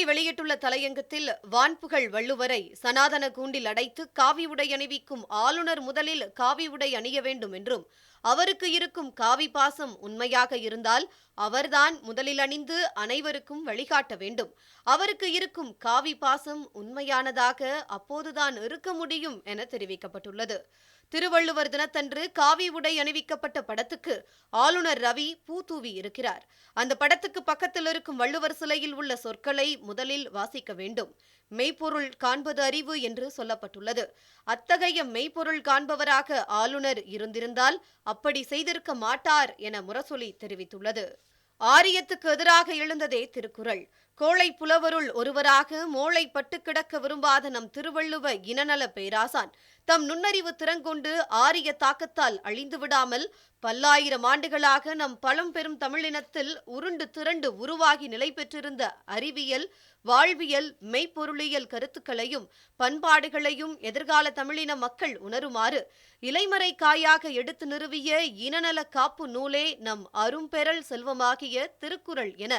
முரசொலி வெளியிட்டுள்ள தலையங்கத்தில் வான்புகழ் வள்ளுவரை சனாதன கூண்டில் அடைத்து காவி உடை அணிவிக்கும் ஆளுநர் முதலில் காவி உடை அணிய வேண்டும் என்றும் அவருக்கு இருக்கும் காவி பாசம் உண்மையாக இருந்தால் அவர்தான் முதலில் அணிந்து அனைவருக்கும் வழிகாட்ட வேண்டும். அவருக்கு இருக்கும் காவி பாசம் உண்மையானதாக அப்போதுதான் இருக்க முடியும் என தெரிவிக்கப்பட்டுள்ளது. திருவள்ளுவர் தினத்தன்று காவி உடை அணிவிக்கப்பட்ட படத்துக்கு ஆளுநர் ரவி பூ தூவி இருக்கிறார். அந்த படத்துக்கு பக்கத்தில் இருக்கும் வள்ளுவர் சிலையில் உள்ள சொற்களை முதலில் வாசிக்க வேண்டும். மெய்ப்பொருள் காண்பது அறிவு என்று சொல்லப்பட்டுள்ளது. அத்தகைய மெய்ப்பொருள் காண்பவராக ஆளுநர் இருந்திருந்தால் அப்படி செய்திருக்க மாட்டார் என முரசொலி தெரிவித்துள்ளது. ஆரியத்துக்கு எதிராக எழுந்ததே திருக்குறள். கோளை புலவருள் ஒருவராக மோளை பட்டு கிடக்க விரும்பாத நம் திருவள்ளுவ இனநல பேராசான். தம் நுண்ணறிவு திறங்கொண்டு ஆரிய தாக்கத்தால் அழிந்து விடாமல் பல்லாயிரம் ஆண்டுகளாக நம் பழம்பெரும் தமிழினத்தில் உருண்டு திரண்டு உருவாகி நிலை பெற்றிருந்த அறிவியல் வாழ்வியல் மெய்ப்பொருளியல் கருத்துக்களையும் பண்பாடுகளையும் எதிர்கால தமிழின மக்கள் உணருமாறு இலைமறை காயாக எடுத்து நிறுவிய இனநல காப்பு நூலே நம் அரும்பெறல் செல்வமாகிய திருக்குறள் என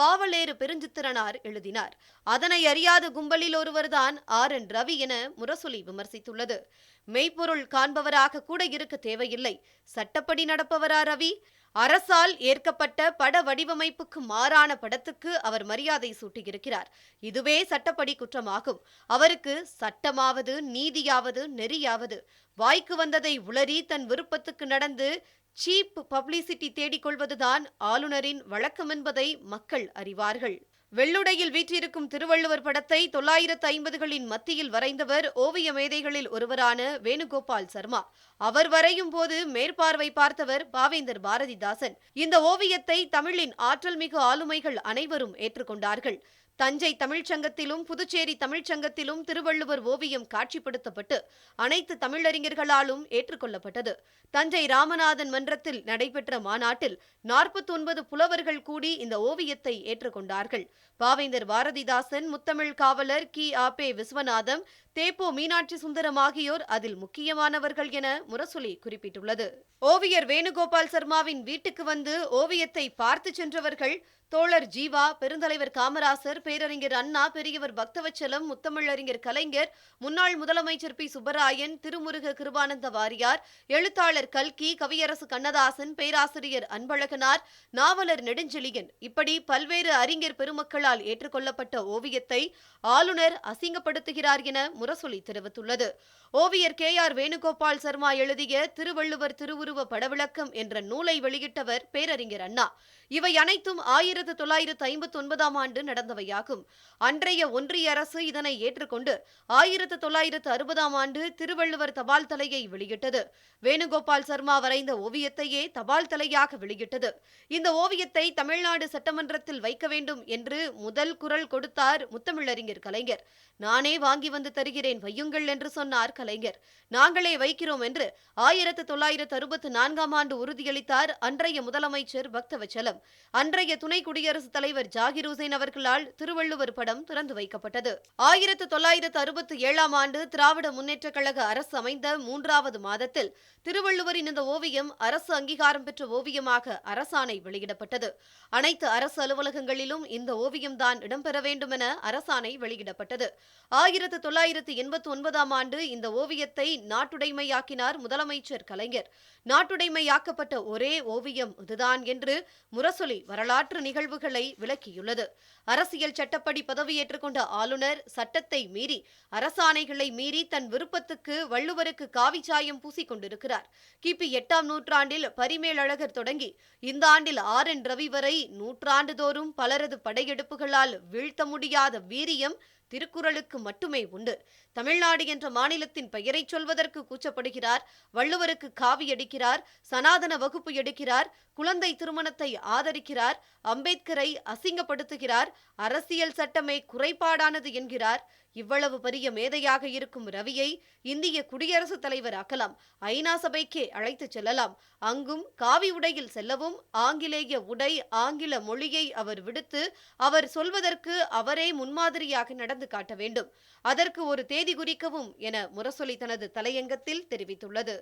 பாவலேறு பெருஞ்சித்திரனார் எழுதினார். அதனை அறியாத கும்பலில் ஒருவர்தான் ஆர். என். ரவி என முரசொலி விமர்சித்துள்ளது. மெய்ப்பொருள் காண்பவராக கூட இருக்க தேவையில்லை. சட்டப்படி நடப்பவரா ரவி? அரசால் ஏற்கப்பட்ட பட வடிவமைப்புக்கு மாறான படத்துக்கு அவர் மரியாதை சூட்டியிருக்கிறார். இதுவே சட்டப்படி குற்றமாகும். அவருக்கு சட்டமாவது நீதியாவது நெறியாவது. வாய்க்கு வந்ததை உளறி தன் விருப்பத்துக்கு நடந்து சீப் பப்ளிசிட்டி தேடிக்கொள்வதுதான் ஆளுநரின் வழக்கம் என்பதை மக்கள் அறிவார்கள். வெள்ளுடையில் வீற்றிருக்கும் திருவள்ளுவர் படத்தை தொள்ளாயிரத்து ஐம்பதுகளின் மத்தியில் வரைந்தவர் ஓவிய மேதைகளில் ஒருவரான வேணுகோபால் சர்மா. அவர் வரையும் போது மேற்பார்வை பார்த்தவர் பாவேந்தர் பாரதிதாசன். இந்த ஓவியத்தை தமிழின் ஆற்றல் மிகு ஆளுமைகள் அனைவரும் ஏற்றுக்கொண்டார்கள். தஞ்சை தமிழ்ச்சங்கத்திலும் புதுச்சேரி தமிழ்ச்சங்கத்திலும் திருவள்ளுவர் ஓவியம் காட்சிப்படுத்தப்பட்டு அனைத்து தமிழறிஞர்களாலும் ஏற்றுக்கொள்ளப்பட்டது. தஞ்சை ராமநாதன் மன்றத்தில் நடைபெற்ற மாநாட்டில் நாற்பத்தி ஒன்பது புலவர்கள் கூடி இந்த ஓவியத்தை ஏற்றுக்கொண்டார்கள். பாவேந்தர் பாரதிதாசன் முத்தமிழ் காவலர் கி. ஆபே விஸ்வநாதம் தேப்போ மீனாட்சி சுந்தரம் ஆகியோர் அதில் முக்கியமானவர்கள் என முரசொலி குறிப்பிட்டுள்ளது. ஓவியர் வேணுகோபால் சர்மாவின் வீட்டுக்கு வந்து ஓவியத்தை பார்த்து சென்றவர்கள் தோழர் ஜீவா பெருந்தலைவர் காமராசர் பேரறிஞர் அண்ணா பெரியவர் பக்தவச்சலம் முத்தமிழறிஞர் கலைஞர் முன்னாள் முதலமைச்சர் பி. சுப்பராயன் திருமுருக கிருபானந்த வாரியார் எழுத்தாளர் கல்கி கவியரசு கண்ணதாசன் பேராசிரியர் அன்பழகனார் நாவலர் நெடுஞ்செழியன். இப்படி பல்வேறு அறிஞர் பெருமக்கள் பொதுமக்களால் ஏற்றுக்கொள்ளப்பட்ட ஓவியத்தை ஆளுநர் அசிங்கப்படுத்துகிறார் என முரசொலி தெரிவித்துள்ளது. ஓவியர் கே. ஆர். வேணுகோபால் சர்மா எழுதிய திருவள்ளுவர் திருவுருவ படவிளக்கம் என்ற நூலை வெளியிட்டவர் பேரறிஞர் அண்ணா. இவை அனைத்தும் ஆயிரத்து தொள்ளாயிரத்து ஐம்பத்தி ஒன்பதாம் ஆண்டு நடந்தவையாகும். அன்றைய ஒன்றிய அரசு இதனை ஏற்றுக்கொண்டு ஆயிரத்து தொள்ளாயிரத்து அறுபதாம் ஆண்டு திருவள்ளுவர் தபால் தலையை வெளியிட்டது. வேணுகோபால் சர்மா வரைந்த ஓவியத்தையே தபால் தலையாக வெளியிட்டது. இந்த ஓவியத்தை தமிழ்நாடு சட்டமன்றத்தில் வைக்க வேண்டும் என்று முதல் குரல் கொடுத்தார் முத்தமிழறிஞர் கலைஞர். நானே வாங்கி வந்து தருகிறேன் வையுங்கள் என்று சொன்னார் கலைஞர். நாங்களே வைக்கிறோம் என்று ஆயிரத்து தொள்ளாயிரத்து அறுபத்து நான்காம் ஆண்டு உறுதியளித்தார் அன்றைய முதலமைச்சர் பக்தவச்சலம். அன்றைய துணை குடியரசுத் தலைவர் ஜாகிர் ஹுசைன் அவர்களால் திருவள்ளுவர் படம் திறந்து வைக்கப்பட்டது. ஆயிரத்து தொள்ளாயிரத்து அறுபத்தி ஏழாம் ஆண்டு திராவிட முன்னேற்றக் கழக அரசு அமைந்த மூன்றாவது மாதத்தில் திருவள்ளுவரின் இந்த ஓவியம் அரசு அங்கீகாரம் பெற்ற ஓவியமாக அரசாணை வெளியிடப்பட்டது. அனைத்து அரசு அலுவலகங்களிலும் இந்த ஓவியம்தான் இடம்பெற வேண்டும் என அரசாணை வெளியிடப்பட்டது. ஆயிரத்து தொள்ளாயிரத்து எண்பத்தி ஒன்பதாம் ஆண்டு இந்த ஓவியத்தை நாட்டுடைமையாக்கினார் முதலமைச்சர் கலைஞர். நாட்டுடைமையாக்கப்பட்ட ஒரே ஓவியம் இதுதான் என்று முரசொலி வரலாற்று நிகழ்வுகளை விளக்கியுள்ளது. அரசியல் சட்டப்படி பதவியேற்றுக் கொண்ட ஆளுநர் சட்டத்தை மீறி அரசாணைகளை மீறி தன் விருப்பத்துக்கு வள்ளுவருக்கு காவிச்சாயம் பூசிக் கொண்டிருக்கிறார். கிபி எட்டாம் நூற்றாண்டில் பரிமேலழகர் தொடங்கி இந்த ஆண்டில் ஆர் என் ரவி வரை நூற்றாண்டுதோறும் பலரது படையெடுப்புகளால் வீழ்த்த முடியாத வீரியம் திருக்குறளுக்கு மட்டுமே உண்டு. தமிழ்நாடு என்ற மாநிலத்தின் பெயரை சொல்வதற்கு கூச்சப்படுகிறார் வள்ளுவருக்கு காவி எடுக்கிறார் சனாதன வகுப்பு எடுக்கிறார் குழந்தை திருமணத்தை ஆதரிக்கிறார் அம்பேத்கரை அசிங்கப்படுத்துகிறார் அரசியல் சட்டமே குறைபாடானது என்கிறார். இவ்வளவு பெரிய மேதையாக இருக்கும் ரவியை இந்திய குடியரசுத் தலைவர் ஆக்கலாம் ஐநா சபைக்கே அழைத்துச் செல்லலாம். அங்கும் காவி உடையில் செல்லவும் ஆங்கிலேய உடை ஆங்கில மொழியை அவர் விடுத்து அவர் சொல்வதற்கு அவரே முன்மாதிரியாக நடந்து காட்ட வேண்டும். அதற்கு ஒரு தேதி குறிக்கவும் என முரசொலி தனது தலையங்கத்தில் தெரிவித்துள்ளது.